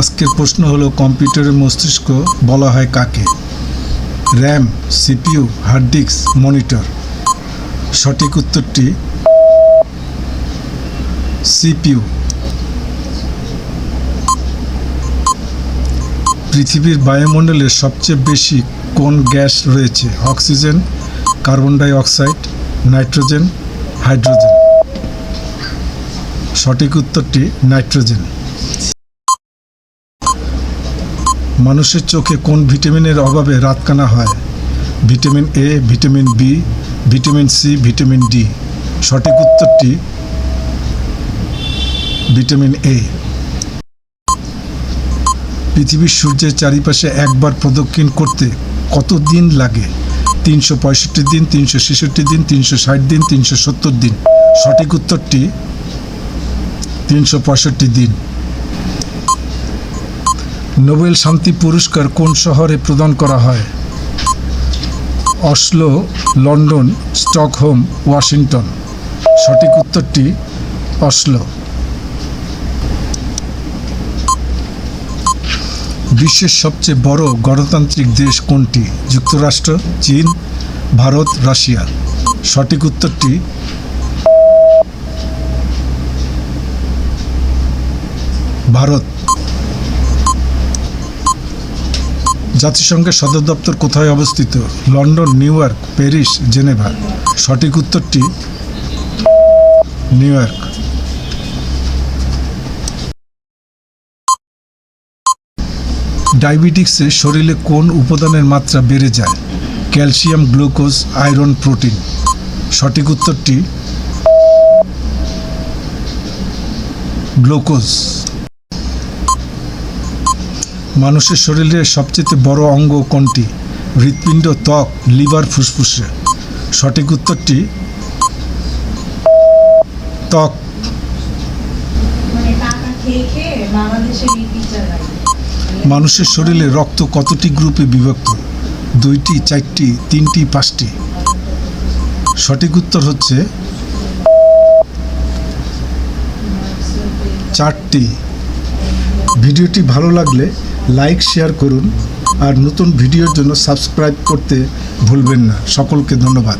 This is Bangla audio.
আজকের প্রশ্ন হলো, কম্পিউটারের মস্তিষ্ক বলা হয় কাকে? RAM, CPU, hard disk, monitor. সঠিক উত্তরটি সিপিইউ। পৃথিবীর বায়ুমণ্ডলে সবচেয়ে বেশি কোন গ্যাস রয়েছে? Oxygen, carbon dioxide nitrogen, hydrogen. সঠিক উত্তরটি নাইট্রোজেন। মানুষের চোখে কোন ভিটামিনের অভাবে রাতকানা হয়? Vitamin A vitamin B vitamin C vitamin D সঠিক উত্তরটি ভিটামিন এ পৃথিবীর সূর্যের চারিপাশে একবার প্রদক্ষিণ করতে কত দিন লাগে? তিনশো পঁয়ষট্টি দিন, তিনশো ছেষট্টি দিন, তিনশো ষাট দিন, তিনশো সত্তর দিন। সঠিক উত্তরটি তিনশো পঁয়ষট্টি দিন। নোবেল শান্তি পুরস্কার কোন শহরে প্রদান করা হয়? Oslo, London, Stockholm, Washington. সঠিক উত্তরটি অসলো। বিশ্বের সবচেয়ে বড় গণতান্ত্রিক দেশ কোনটি? যুক্তরাষ্ট্র, চীন, ভারত, রাশিয়া। সঠিক উত্তরটি ভারত। জাতিসংঘের সদর দপ্তর কোথায় অবস্থিত? London, New York, Paris, Geneva. সঠিক উত্তরটি নিউ ইয়র্ক। ডায়াবেটিক্সে শরীরে কোন উপাদানের মাত্রা বেড়ে যায়? Calcium, glucose, iron, protein. সঠিক উত্তরটি গ্লুকোজ। মানুষের শরীরের সবচেয়ে বড় অঙ্গ কোনটি? হৃৎপিণ্ড, ত্বক, লিভার ফুসফুসে। সঠিক উত্তরটি ত্বক। মানে মানুষের শরীরে রক্ত কতটি গ্রুপে বিভক্ত? দুইটি, চারটি, তিনটি, পাঁচটি। সঠিক উত্তর হচ্ছে চারটি। ভিডিওটি ভালো লাগলে লাইক শেয়ার করুন আর নতুন ভিডিওর জন্য সাবস্ক্রাইব করতে ভুলবেন না। সকলকে ধন্যবাদ।